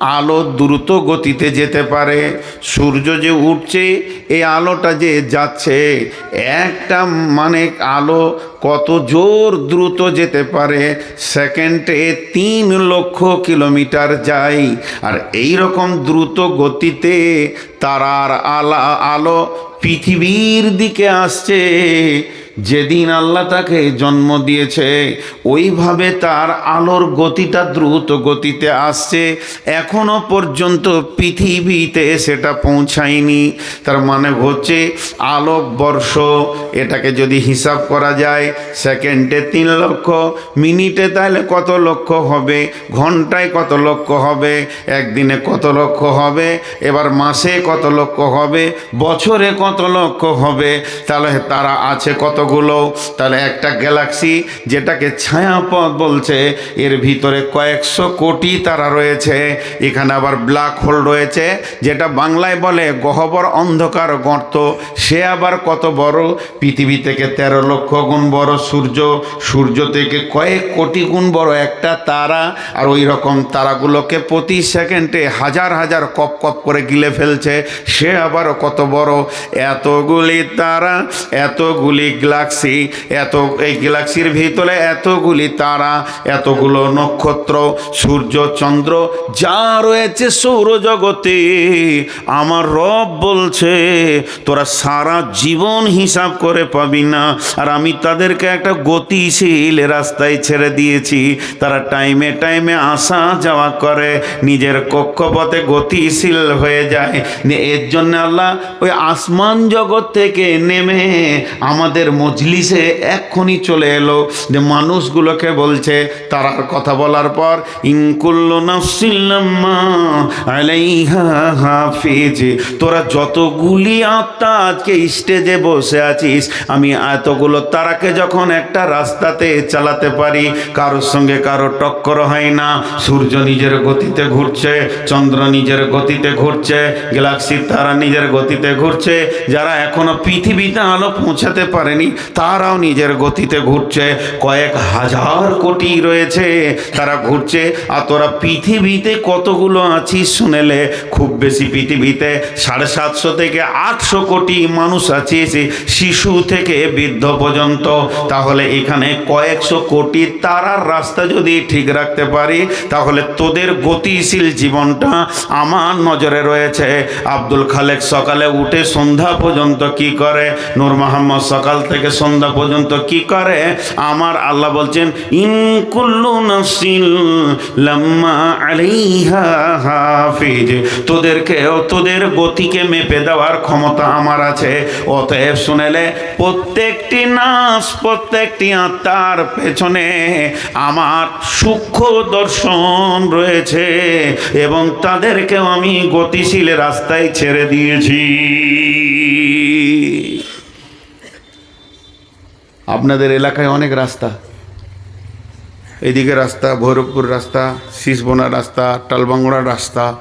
আলো দ্রুত গতিতে যেতে পারে। সূর্য যে উঠছে, এই আলোটা যে যাচ্ছে, একটা মানে আলো কত জোর দ্রুত যেতে পারে। সেকেন্ডে তিন লক্ষ কিলোমিটার যায়। আর এই রকম দ্রুত গতিতে তারার আলা, আলো পৃথিবীর দিকে আসছে। যেদিন আল্লাহ তাকে জন্ম দিয়েছে, ওইভাবে তার আলোর গতিটা দ্রুত গতিতে আসছে। এখনও পর্যন্ত পৃথিবীতে সেটা পৌঁছায়নি। তার মানে হচ্ছে আলোক বর্ষ, এটাকে যদি হিসাব করা যায়, সেকেন্ডে তিন লক্ষ, মিনিটে তাহলে কত লক্ষ হবে, ঘন্টায় কত লক্ষ হবে, একদিনে কত লক্ষ হবে, এবার মাসে কত লক্ষ হবে, বছরে কত লক্ষ হবে, তাহলে তারা আছে কতগুলো তাহলে একটা গ্যালাক্সি যেটাকে ছায়াপথ বলছে, এর ভিতরে কয়েকশো কোটি তারা রয়েছে। এখানে আবার ব্ল্যাক হোল রয়েছে, যেটা বাংলায় বলে গহ্বর অন্ধকার গর্ত। সে আবার কত বড়? পৃথিবী থেকে তেরো লক্ষ গুণ বড় সূর্য। সূর্য থেকে কয়েক কোটি গুণ বড় একটা তারা, আর ওই রকম তারাগুলোকে প্রতি সেকেন্ডে হাজার হাজার কপ কপ করে গিলে ফেলছে। সে আবার কত বড়? এতগুলি তারা, এতগুলি গ্যালাক্সি, এত, এই গ্যালাক্সির ভিতরে এতগুলি তারা, এতগুলো নক্ষত্র, সূর্য, চন্দ্র, যা রয়েছে সৌরজগতে। আমার রব বলছে, তোরা সারা জীবন হিসাব করে পাবি না। আর আমি তাদেরকে একটা গতিশীল রাস্তায় ছেড়ে দিয়েছি। তারা টাইমে টাইমে আসা যাওয়া করে, নিজের কক্ষপথে গতিশীল হয়ে যায়। এর জন্য আল্লাহ ওই আসমান জগৎ থেকে নেমে আমাদের মজলিসে এক্ষুনি চলে এলো যে মানুষগুলোকে বলছে, তারার কথা বলার পর তোরা যতগুলি আত্মা আজকে স্টেজে বসে আছিস, আমি এতগুলো তারাকে যখন একটা রাস্তাতে চালাতে পারি, কারোর সঙ্গে কারও টক্কর হয় না। সূর্য নিজের গতিতে ঘুরছে, চন্দ্র নিজের গতিতে ঘুরছে গ্যালাক্সির তারা নিজের গতিতে ঘুরছে, যারা এখনও পৃথিবীতে আলো পৌঁছাতে পারেনি তারাও নিজের গতিতে ঘুরছে। কয়েক হাজার কোটি রয়েছে তারা ঘুরছে। আর তোরা পৃথিবীতে কতগুলো আছিস শুনেলে? খুব বেশি পৃথিবীতে সাড়ে সাতশো থেকে আটশো কোটি মানুষ আছিস শিশু থেকে বৃদ্ধ পর্যন্ত। তাহলে এখানে কয়েকশো কোটি তারার রাস্তা যদি ঠিক রাখতে পারি, তাহলে তোদের গতিশীল জীবনটা আমার নজরে রয়েছে। আব্দুল খালেক সকালে উঠে সন্ধ্যা পর্যন্ত কি করে? নূর মোহাম্মদ সকাল থেকে সন্ধ্যা পর্যন্ত কি করে? আমার আল্লাহ বলছেন ইনকুল্লু লাম্মা আলাইহা হাফিজ, তোদেরকেও তোদের গতিকে মেপে দেওয়ার ক্ষমতা আমার আছে। অতএব শুনেলে প্রত্যেকটি নাচ প্রত্যেকটি আত্মার পেছনে আমার সূক্ষ্ম দর্শন রয়েছে এবং তাদেরকেও আমি গতিশীল রাস্তায় ছেড়ে দিয়েছি। আপনাদের এলাকায় অনেক রাস্তা। এদিকে রাস্তা, ভৈরবপুর রাস্তা শীষবোনা রাস্তা টালবাংড়া রাস্তা।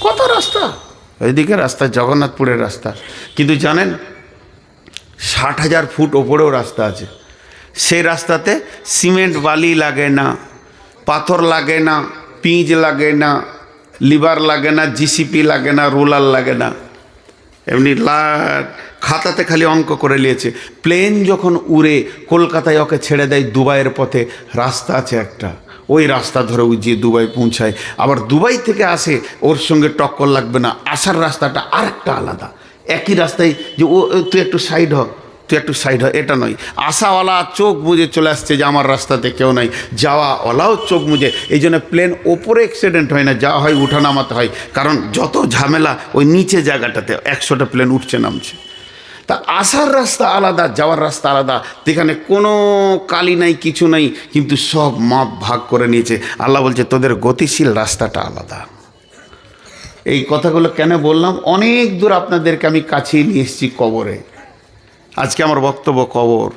কত রাস্তা? এদিকে রাস্তা, জগন্নাথপুরের রাস্তা। কিন্তু জানেন, ষাট হাজার ফুট ওপরেও রাস্তা আছে। সেই রাস্তাতে সিমেন্ট বালি লাগে না, পাথর লাগে না, পিঁজ লাগে না, লিভার লাগে না, জিসিপি লাগে না, রোলার লাগে না। এমনি লা খাতাতে খালি অঙ্ক করে নিয়েছে। প্লেন যখন উড়ে, কলকাতায় ওকে ছেড়ে দেয় দুবাইয়ের পথে, রাস্তা আছে একটা। ওই রাস্তা ধরে যে দুবাই পৌঁছায়। আবার দুবাই থেকে আসে, ওর সঙ্গে টক্কর লাগবে না। আসার রাস্তাটা আরেকটা আলাদা। একই রাস্তায় যে, ও তুই একটু সাইড হ। তুই একটু সাইড হ। এটা নয়। আসাওয়ালা চোখ বুঝে চলে আসছে যে, আমার রাস্তাতে কেউ নাই। যাওয়াওয়ালাও চোখ মুজে এই জন্য প্লেন ওপরে অ্যাক্সিডেন্ট হয় না। যাওয়া হয় উঠা নামাতে হয়। কারণ যত ঝামেলা, ওই নিচে জায়গাটাতে একশোটা প্লেন উঠছে, নামছে। তা আসার রাস্তা আলাদা, যাওয়ার রাস্তা আলাদা। যেখানে কোনো কালি নাই, কিছু নাই, কিন্তু সব মাপ ভাগ করে নিয়েছে। আল্লাহ বলছে, তোদের গতিশীল রাস্তাটা আলাদা। এই কথাগুলো কেন বললাম? অনেক দূর আপনাদেরকে আমি কাছেই নিয়ে এসেছি কবরে। আজকে আমার বক্তব্য কবর।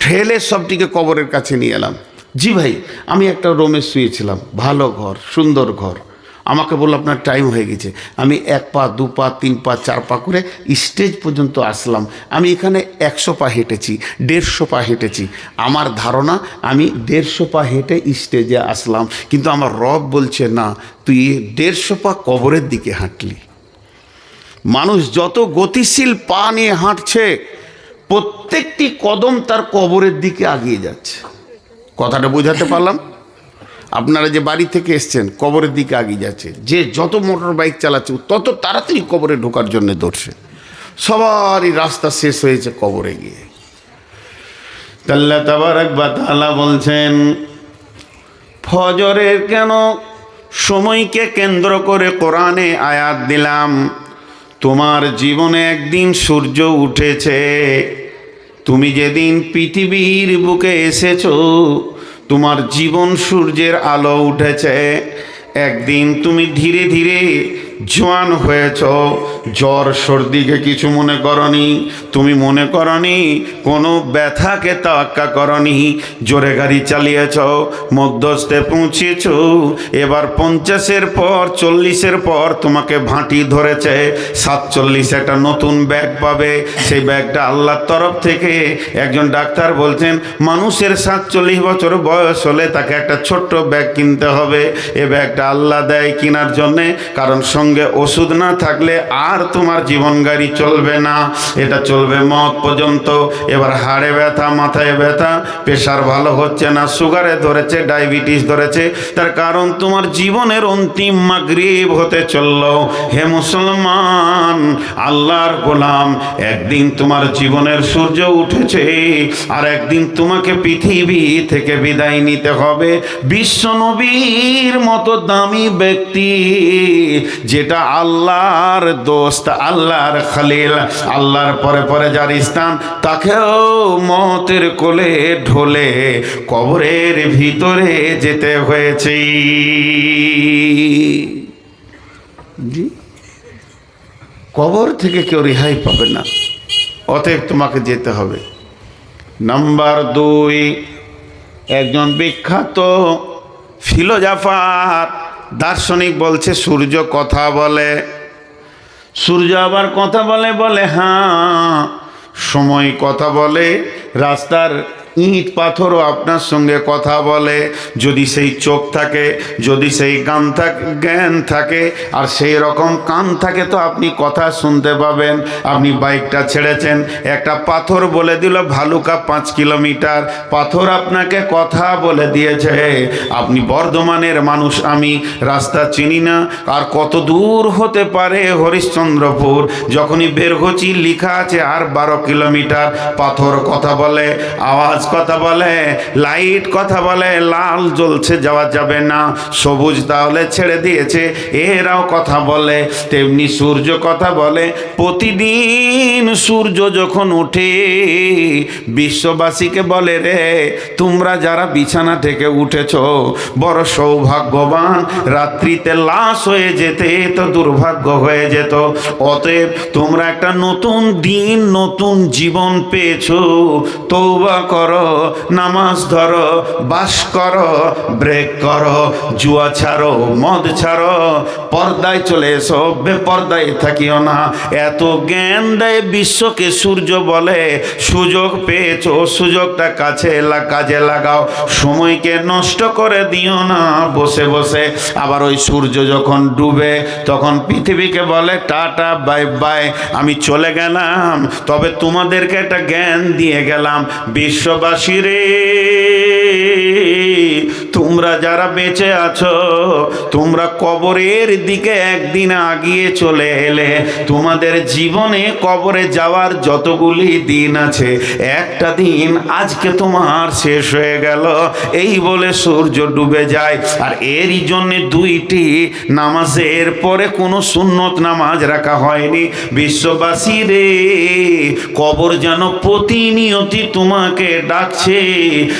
ঠেলে সবটিকে কবরের কাছে নিয়ে এলাম। জি ভাই, আমি একটা রোমে শুয়েছিলাম। ভালো ঘর, সুন্দর ঘর। আমাকে বলল, আপনার টাইম হয়ে গেছে। আমি এক পা, দু পা, তিন পা, চার পা করে স্টেজ পর্যন্ত আসলাম। আমি এখানে একশো পা হেঁটেছি, দেড়শো পা হেঁটেছি। আমার ধারণা, আমি দেড়শো পা হেঁটে স্টেজে আসলাম। কিন্তু আমার রব বলছে, না, তুই দেড়শো পা কবরের দিকে হাঁটলি। মানুষ যত গতিশীল পা নিয়ে হাঁটছে, প্রত্যেকটি কদম তার কবরের দিকে আগিয়ে যাচ্ছে। কথাটা বোঝাতে পারলাম? আপনারা যে বাড়ি থেকে এসছেন, কবরের দিকে আগিয়ে যাচ্ছে, যে যত মোটর বাইক চালাচ্ছে, তত তাড়াতাড়ি কবরে ঢোকার জন্য দৌড়ছে। সবারই রাস্তা শেষ হয়েছে কবরে গিয়ে। তাল্লা তাবারাক বা তাআলা বলছেন, ফজরের কেন সময়কে কেন্দ্র করে কোরআনে আয়াত দিলাম? তোমার জীবনে একদিন সূর্য উঠেছে, তুমি যেদিন পৃথিবীর বুকে এসেছ তোমার জীবন সূর্যের আলো উঠেছে। একদিন তুমি ধীরে ধীরে জোয়ান হয়েছ, জ্বর সর্দিকে কিছু মনে করনি, তুমি মনে করনি, কোনো ব্যথাকে তাক্কা করনি, জোরে গাড়ি চালিয়েছ, মধ্যস্থে পৌঁছেছ, এবার পঞ্চাশের পর, চল্লিশের পর তোমাকে ভাঁটি ধরেছে, সাতচল্লিশ একটা নতুন ব্যাগ পাবে, সেই ব্যাগটা আল্লাহর তরফ থেকে একজন ডাক্তার বলছেন, মানুষের সাতচল্লিশ বছর বয়স হলে তাকে একটা ছোট্ট ব্যাগ কিনতে হবে, এ ব্যাগটা আল্লাহ দেয় কেনার জন্যে, কারণ সঙ্গে ওষুধ না থাকলে আর তোমার জীবন গাড়ি চলবে না। এটা চলবে মত পর্যন্ত। এবার হাড়ে ব্যথা, মাথায় ব্যথা, প্রেশার ভালো হচ্ছে না, সুগারে ধরেছে, ডায়াবেটিস ধরেছে। তার কারণ তোমার জীবনের অন্তিম মাগরিব হতে চলল। হে মুসলমান, আল্লাহর গোলাম, একদিন তোমার জীবনের সূর্য উঠেছে, আর একদিন তোমাকে পৃথিবী থেকে বিদায় নিতে হবে। বিশ্ব নবীর মতো দামি ব্যক্তি যেটা আল্লাহর দোস্ত, আল্লাহর খালিল, আল্লাহর পরে পরে যার স্থান, তাকেও মতের কোলে ঢোলে, কবরের ভিতরে যেতে হয়েছে। কবর থেকে কেউ রেহাই পাবে না। অতএব তোমাকে যেতে হবে। নাম্বার দুই, একজন বিখ্যাত ফিলোজাফার দার্শনিক বলছে, সূর্য কথা বলে। সূর্য আবার কথা বলে বলে হ্যাঁ সময় কথা বলে, রাস্তার ইট পাথরও আপনার সঙ্গে কথা বলে। যদি সেই চোখ থাকে, যদি সেই গান থাকে, জ্ঞান থাকে, আর সেই রকম কান থাকে তো আপনি কথা শুনতে পাবেন। আপনি বাইকটা ছেড়েছেন, একটা পাথর বলে দিল ভালুকা পাঁচ কিলোমিটার। পাথর আপনাকে কথা বলে দিয়েছে আপনি বর্ধমানের মানুষ, আমি রাস্তা চিনি না। আর কত দূর হতে পারে হরিশ্চন্দ্রপুর? যখনই বের হচ্ছি, লেখা আছে আর বারো কিলোমিটার। পাথর কথা বলে, আওয়াজ কথা বলে, লাইট কথা বলে, লাল জ্বলছে, যাওয়া যাবে না। সবুজ তাহলে ছেড়ে দিয়েছে, এরাও কথা বলে। তেমনি সূর্য কথা বলে, প্রতিদিন সূর্য যখন ওঠে, বিশ্ববাসীকে বলে রে, তোমরা যারা বিছানা থেকে উঠেছ, বড় সৌভাগ্যবান, রাত্রিতে লাশ হয়ে যেতে তো দুর্ভাগ্য হয়ে যেত। অতএব তোমরা একটা নতুন দিন, নতুন জীবন পেয়েছ। তৌবা করো নামাজ ধরো, বাস করো, ব্রেক করো, জুয়া ছাড়ো, মদ ছাড়ো, পর্দায় চলে এসো, বেপর্দায় থাকিও না। এত জ্ঞান দেয় বিশ্বকে সূর্য বলে, সুযোগ পেয়েছ, সুযোগটা কাছে কাজে লাগাও। সময়কে নষ্ট করে দিও না, বসে বসে। আবার ওই সূর্য যখন ডুবে, তখন পৃথিবীকে বলে, টাটা, বাই বাই, আমি চলে গেলাম। তবে তোমাদেরকে একটা জ্ঞান দিয়ে গেলাম। বিশ্ববাসী রে। তোমরা যারা বেঁচে আছো, তোমরা কবরের দিকে একদিন আগিয়ে চলে এলে। তোমাদের জীবনে কবরে যাওয়ার যতগুলি দিন আছে, একটা দিন আজকে তোমার শেষ হয়ে গেল। এই বলে সূর্য ডুবে যায়। আর এরই জন্যে দুইটি নামাজের পরে কোনো সুন্নত নামাজ রাখা হয়নি। বিশ্ববাসী রে, কবর যেন প্রতিনিয়তি তোমাকে ডাকছে।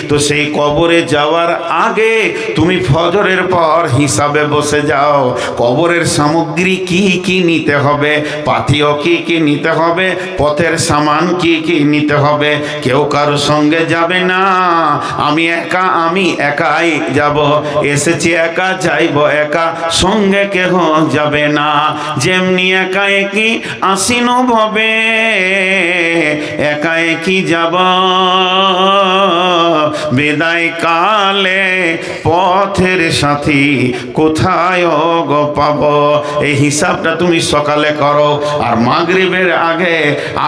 তো সেই কবরে যাওয়ার আগে আগে তুমি ফজরের পর হিসাবে বসে যাও। কবরের সামগ্রী কি কি নিতে হবে? পাথিও কি কি নিতে হবে? পথের সামান কি কি নিতে হবে? কেউ কারোর সঙ্গে যাবে না। আমি একা, আমি একাই যাব। এসেছি একা, যাইব একা। সঙ্গে কেহ যাবে না। যেমনি একা একই আসিন ভবে একা একই যাব? বিদায় কালে পথের সাথী, কোথায় গো পাব? এই হিসাবটা তুমি সকালে করো। আর মাগরিবের আগে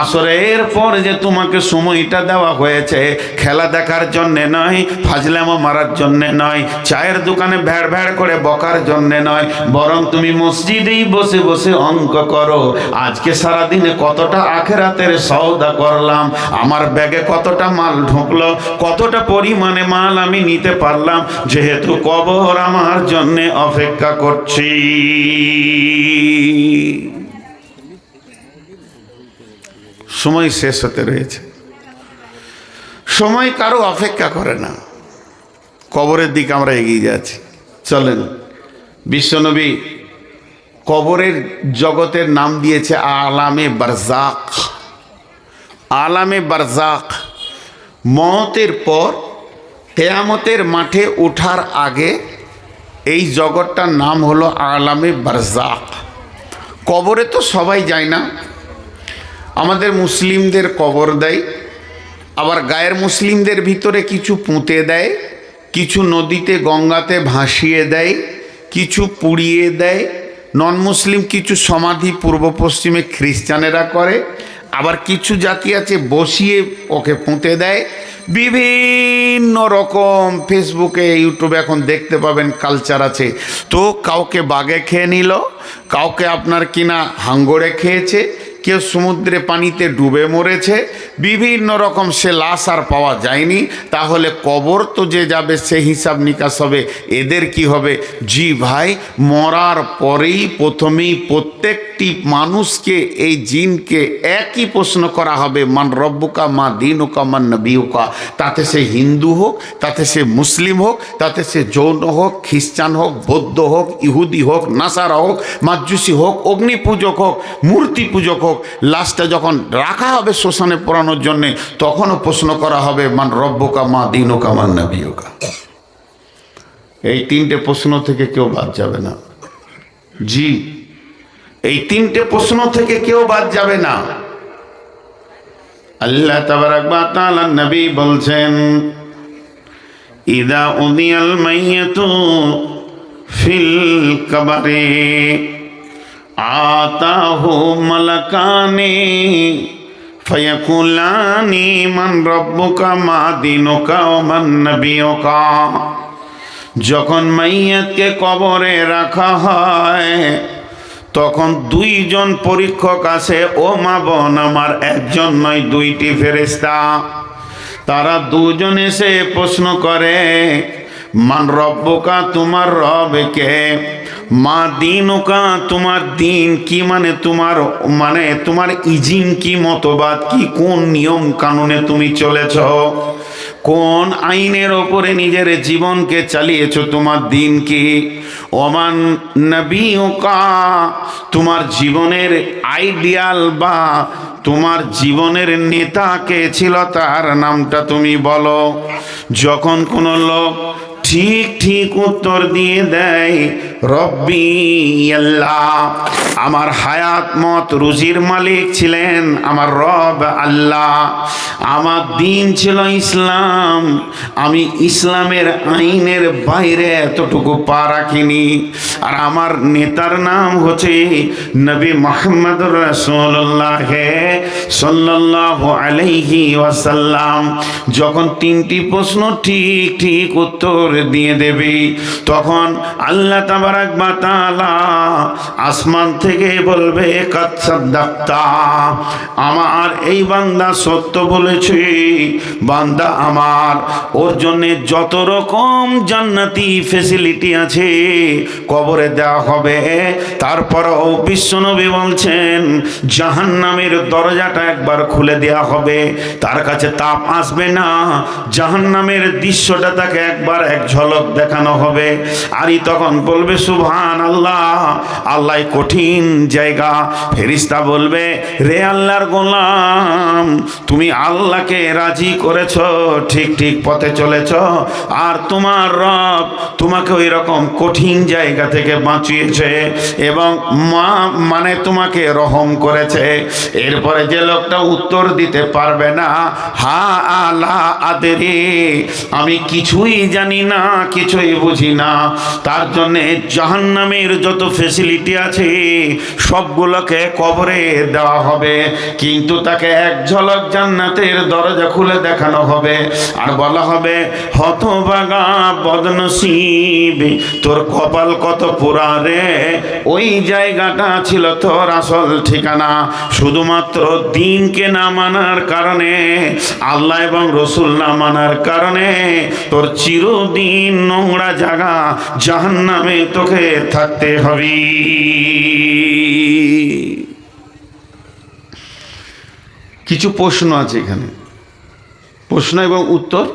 আসরের পর যে তোমাকে সময়টা দেওয়া হয়েছে, খেলা দেখার জন্যে নয়, ফাজলামো মারার জন্যে নয়, চায়ের দোকানে ভ্যাড় ভ্যাড় করে বকার জন্যে নয়, বরং তুমি মসজিদেই বসে বসে অঙ্ক করো। আজকে সারাদিনে কতটা আখেরাতের সওদা করলাম? আমার ব্যাগে কতটা মাল ঢুকলো? কতটা পরিমাণে মাল আমি নিতে পারলাম? যেহেতু কবর আমার জন্য অপেক্ষা করছি। সময় শেষ হতে রয়েছে। সময় কারও অপেক্ষা করে না। কবরের দিকে আমরা এগিয়ে যাচ্ছি। চলেন, বিশ্বনবী কবরের জগতের নাম দিয়েছে আলামে বারজাক আলামে বারজাক মতের পর কেয়ামতের মাঠে ওঠার আগে এই জগৎটার নাম হলো আলামে বারজাক। কবরে তো সবাই যায় না। আমাদের মুসলিমদের কবর দেয়, আবার গায়ের মুসলিমদের ভিতরে কিছু পুঁতে দেয়, কিছু নদীতে, গঙ্গাতে ভাসিয়ে দেয়, কিছু পুড়িয়ে দেয়। নন মুসলিম কিছু সমাধি পূর্ব পশ্চিমে খ্রিস্টানেরা করে আবার কিছু জাতি আছে বসিয়ে ওকে পুঁতে দেয়। বিভিন্ন রকম ফেসবুকে ইউটিউবে এখন দেখতে পাবেন কালচার আছে। তো কাউকে বাগে খেয়ে নিল, কাউকে আপনার কিনা হাঙ্গরে খেয়েছে কেউ সমুদ্রে পানিতে ডুবে মরেছে, বিভিন্ন রকম সে লাশ আর পাওয়া যায়নি, তাহলে কবর তো যে যাবে, সে হিসাব নিকাশ হবে, এদের কি হবে? জি ভাই, মরার পরেই প্রথমেই প্রত্যেকটি মানুষকে এই জিনকে একই প্রশ্ন করা হবে, মান রব্বুকা, মা দিনুকা, মান নবীকা তাতে সে হিন্দু হোক, তাতে সে মুসলিম হোক, তাতে সে যৌন হোক, খ্রিস্টান হোক, বৌদ্ধ হোক, ইহুদি হোক, নাসারা হোক মাজুসি হোক অগ্নি পূজক হোক মূর্তি পূজক হোক লাশটা যখন রাখা হবে শ্মশানে পড়ানোর জন্যে, তখনও প্রশ্ন করা হবে, মান রব্বকা, মা দিনুকা, মান নবীকা এই তিনটে প্রশ্ন থেকে কেউ বাদ যাবে না। জি, এই তিনটে প্রশ্ন থেকে কেউ বাদ যাবে না। আল্লাহ তাবারাক নবী বলছেন, ইদা উদিয়াল মাইয়াতু ফিল কবরে। আতাহু মালাকানে ফয়াকুলানি মান রব্বুকা মা দিনুকা ও মান নবীকা যখন মাইয়াতকে কবরে রাখা হয়, তখন দুইজন পরীক্ষক আছে, ও মা বোন, আমার একজন নয়, দুইটি ফেরেস্তা তারা দুজন এসে প্রশ্ন করে, মান রব্বকা, তোমার রবকে মা দিন দিনুকা, তোমার দিন কি মানে? তোমার মানে তোমার ইজিন কি, মতবাদ কি? কোন নিয়ম কানুনে তুমি চলেছ? কোন আইনের ওপরে নিজের জীবনকে চালিয়েছ? তোমার দিন কি? ওমান নবীকা তোমার জীবনের আইডিয়াল বা তোমার জীবনের নেতা কে ছিল? তার নামটা তুমি বলো। যখন কোনো লোক ঠিক ঠিক উত্তর দিয়ে দেয়, রব্বি আল্লাহ, আমার হায়াত মত রুজির মালিক ছিলেন আমার রব আল্লাহ। আমার দিন ছিল ইসলাম, আমি ইসলামের আইনের বাইরে এতটুকু পা রাখিনি। আর আমার নেতার নাম হচ্ছে নবী মোহাম্মদ রসুল্লাহ সাল্লাহ আলাইহি ওয়াসাল্লাম। যখন তিনটি প্রশ্ন ঠিক ঠিক উত্তর দিয়ে দেবে। তখন আল্লাহ তাবারাক বা তাআলা আসমান থেকে বলবে আমার এই বান্দা সত্য বলেছে। বান্দা আমার, ওর জন্যে যত রকম জান্নাতি ফেসিলিটি আছে, কবরে দেওয়া হবে। তারপরও বিশ্বনবী বলছেন, জাহান্নামের দরজাটা একবার খুলে দেওয়া হবে। তার কাছে তাপ আসবে না। জাহান্নামের দৃশ্যটা তাকে একবার এক ঝলক দেখানো হবে। আরই তখন বলবে সুভান আল্লাহ আল্লাহ কঠিন জায়গা। ফেরিস্তা বলবে, রে আল্লাহর গোলাম, তুমি আল্লাহকে রাজি করেছ, ঠিক ঠিক পথে চলেছ। আর তোমার রব তোমাকে ওই রকম কঠিন জায়গা থেকে বাঁচিয়েছে এবং মা মানে তোমাকে রহম করেছে। এরপরে যে লোকটা উত্তর দিতে পারবে না, হা আলা আদেরে, আমি কিছুই জানি না। কিছুই বুঝি না। তার জন্যে জাহান্নামের যত ফেসিলিটি আছে, সবগুলোকে কবরে দেওয়া হবে। কিন্তু তাকে এক ঝলক জান্নাতের দরজা খুলে দেখানো হবে। আর বলা হবে হতবাগা বদনসিব, তোর কপাল কত পুরা রে? ওই জায়গাটা ছিল তোর আসল ঠিকানা। শুধুমাত্র দিনকে না মানার কারণে, আল্লাহ এবং রসুল না মানার কারণে, তোর চিরদিন নোংরা জায়গা, জাহান্নামে তোকে থাকতে হবে। কিছু প্রশ্ন আছে এখানে। প্রশ্ন এবং উত্তর।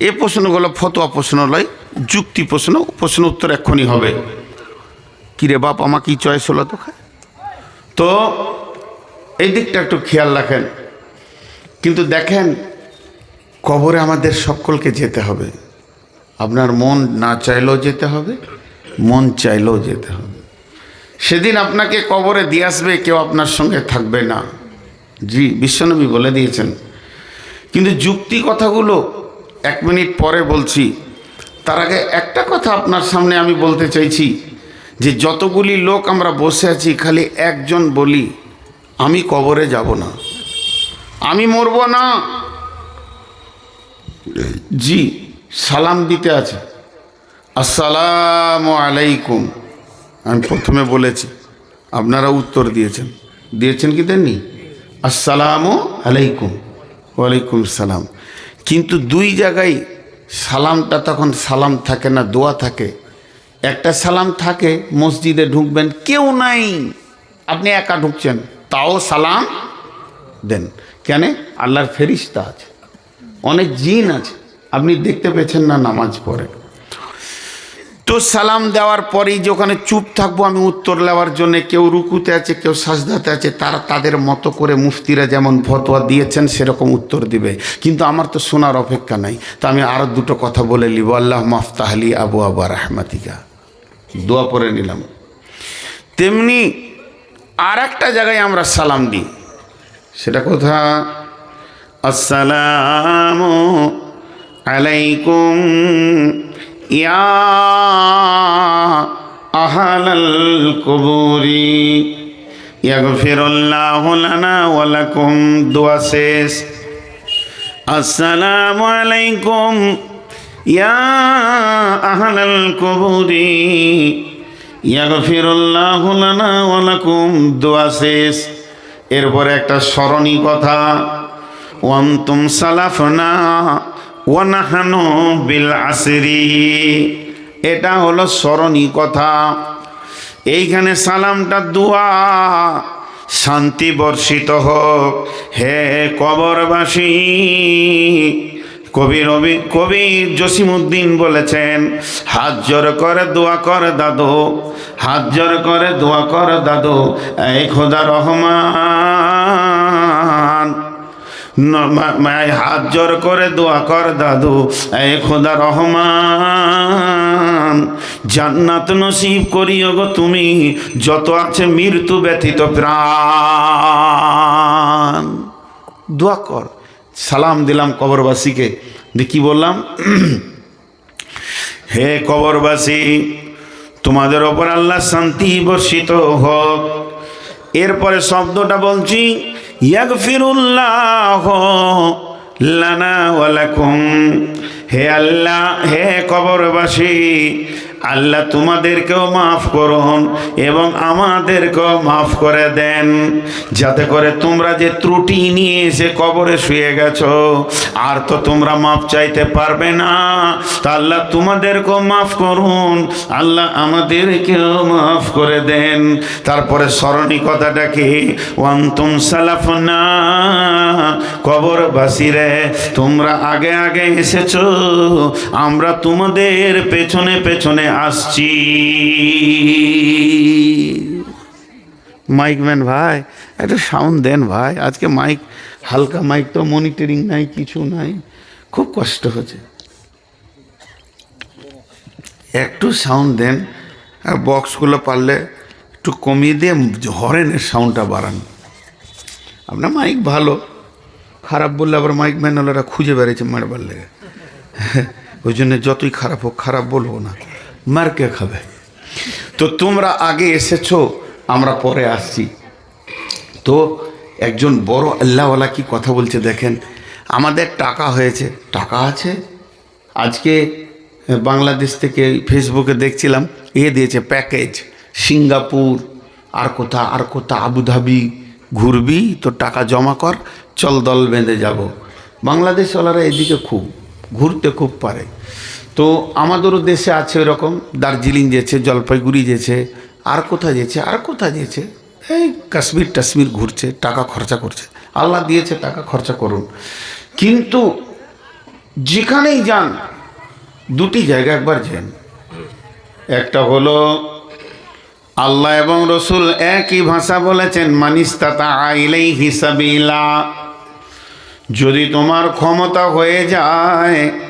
এ প্রশ্নগুলো ফতোয়া প্রশ্ন নয়, যুক্তি প্রশ্ন প্রশ্ন উত্তর এক্ষুনি হবে। কিরে বাপ, আমার কি চয়েস হলো তো তো, এই দিকটা একটু খেয়াল রাখেন। কিন্তু দেখেন, কবরে আমাদের সকলকে যেতে হবে। আপনার মন না চাইলেও যেতে হবে, মন চাইলেও যেতে হবে। সেদিন আপনাকে কবরে দিয়ে আসবে, কেউ আপনার সঙ্গে থাকবে না। জি, বিশ্বনবী বলে দিয়েছেন। কিন্তু যুক্তি কথাগুলো এক মিনিট পরে বলছি। তার আগে একটা কথা আপনার সামনে আমি বলতে চাইছি যে, যতগুলি লোক আমরা বসে আছি, খালি একজন বলি, আমি কবরে যাব না। আমি মরব না। জি। সালাম দিতে আছে। আসসালামু আলাইকুম। আমি প্রথমে বলেছি, আপনারা উত্তর দিয়েছেন। দিয়েছেন কি দেননি? আসসালামু আলাইকুম। ওয়ালাইকুম সালাম। কিন্তু দুই জায়গায় সালামটা তখন সালাম থাকে না, দোয়া থাকে। একটা সালাম থাকে, মসজিদে ঢুকবেন, কেউ নাই। আপনি একা ঢুকছেন, তাও সালাম দেন। কেন? আল্লাহর ফেরিস্তা আছে। অনেক জিন আছে। আপনি দেখতে পেয়েছেন না নামাজ পড়ে। তো সালাম দেওয়ার পরেই যে ওখানে চুপ থাকব আমি উত্তর নেওয়ার জন্য, কেউ রুকুতে আছে, কেউ সাজদাতে আছে, তারা তাদের মতো করে মুফতিরা যেমন ফতোয়া দিয়েছেন, সেরকম উত্তর দিবে। কিন্তু আমার তো শোনার অপেক্ষা নাই। তা আমি আরও দুটো কথা বলে নিব। আল্লাহ মাফতাহলি আবু আবা রহমাতিকা দোয়া পরে নিলাম। তেমনি আর একটা জায়গায় আমরা সালাম দিই। সেটা কোথা? আসসালামু আলাইকুম। ইয়া আহালাল কবুরি। ইয়াগফিরুল্লাহু লানা ওয়া লাকুম। দোয়া শেষ। আসসালামু আলাইকুম। ইয়া আহালাল কবুরি। ইয়াগফিরুল্লাহু লানা ওয়া লাকুম। দোয়া শেষ। এরপরে একটা স্মরণী কথা। ওয়ান্তুম সালাফনা ওয়ানাহানো বিল আসরি। এটা হলো স্মরণী কথা। এইখানে সালামটা দোয়া। শান্তি বর্ষিত হোক। হে কবরবাসী, কবি রবি, কবি জসিমুদ্দিন বলেছেন, হাত জোর করে দোয়া কর দাদু, হাত জোর করে দোয়া কর দাদু, এই খোদা রহমান। মায় হাত জোর করে দোয়া কর দাদু। এ খোদা রহমান, জান্নাত নসিব করিও গো তুমি, যত আছে মৃত্যু ব্যতীত প্রাণ। দোয়া কর। সালাম দিলাম কবরবাসীকে। যে কি বললাম? হে কবরবাসী, তোমাদের ওপর আল্লাহ শান্তি বর্ষিত হোক। এরপরে শব্দটা বলছি লানা হে আল্লাহ হে কবরবাসী আল্লাহ তোমাদেরকেও মাফ করুন এবং আমাদেরকেও মাফ করে দেন। যাতে করে তোমরা যে ত্রুটি নিয়ে এসে কবরে শুয়ে গেছো, আর তো তোমরা মাফ চাইতে পারবে না। তা আল্লাহ তোমাদেরকেও মাফ করুন, আল্লাহ আমাদেরকেও মাফ করে দেন। তারপরে স্মরণী কথাটা কি? ওয়ান্তুম সালাফনা, কবরবাসীরে, তোমরা আগে আগে এসেছ, আমরা তোমাদের পেছনে পেছনে আসছি। মাইক ম্যান ভাই, একটা সাউন্ড দেন ভাই। আজকে মাইক, হালকা মাইক তো মনিটরিং নাই, কিছু নাই। খুব কষ্ট হচ্ছে। একটু সাউন্ড দেন, আর বক্সগুলো পারলে একটু কমিয়ে দিয়ে হরেনের সাউন্ডটা বাড়ান। আপনার মাইক ভালো, খারাপ বললে আবার মাইক ম্যানওয়ালারা খুঁজে বেড়েছে মারবার লেগে। ওই জন্য যতই খারাপ হোক, খারাপ বলব না। মার কে খাবে? তো তোমরা আগে এসেছ, আমরা পরে আসছি। তো একজন বড় আল্লাহওয়ালা কি কথা বলছে দেখেন, আমাদের টাকা হয়েছে। টাকা আছে? আজকে বাংলাদেশ থেকে ফেসবুকে দেখছিলাম, এ দিয়েছে প্যাকেজ। সিঙ্গাপুর, আর কোথা আর কোথা, আবুধাবি, ঘুরবি তো টাকা জমা কর, চল দল বেঁধে যাব। বাংলাদেশওয়ালারা এদিকে খুব, ঘুরতে খুব পারে। তো আমাদেরও দেশে আছে ওরকম দার্জিলিং যেছে, জলপাইগুড়ি যেছে, আর কোথা যেছে, আর কোথা যেছে? এই কাশ্মীর টাশ্মীর ঘুরছে, টাকা খরচা করছে। আল্লাহ দিয়েছে, টাকা খরচা করুন। কিন্তু যেখানেই যান, দুটি জায়গা একবার যান। একটা হলো, আল্লাহ এবং রসুল একই ভাষা বলেছেন, মানিস্তাতা আইলেই হিসাবিলা যদি তোমার ক্ষমতা হয়ে যায়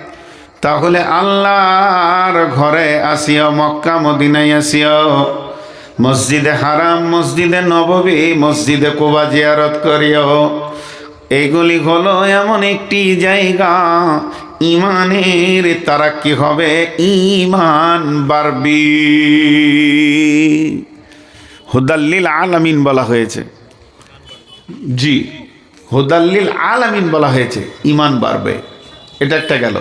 তাহলে আল্লাহর ঘরে আসিও, মক্কা, মদিনায় আসিও। মসজিদে হারাম, মসজিদে নববী, মসজিদে কোবা জিয়ারত করিও। এইগুলি হলো এমন একটি জায়গা, ইমানের তারা কি হবে ইমান বাড়বি। হুদাল্লিল আলামিন বলা হয়েছে। জি, হুদাল্লিল আলামিন বলা হয়েছে, ইমান বাড়বে। এটা একটা গেল।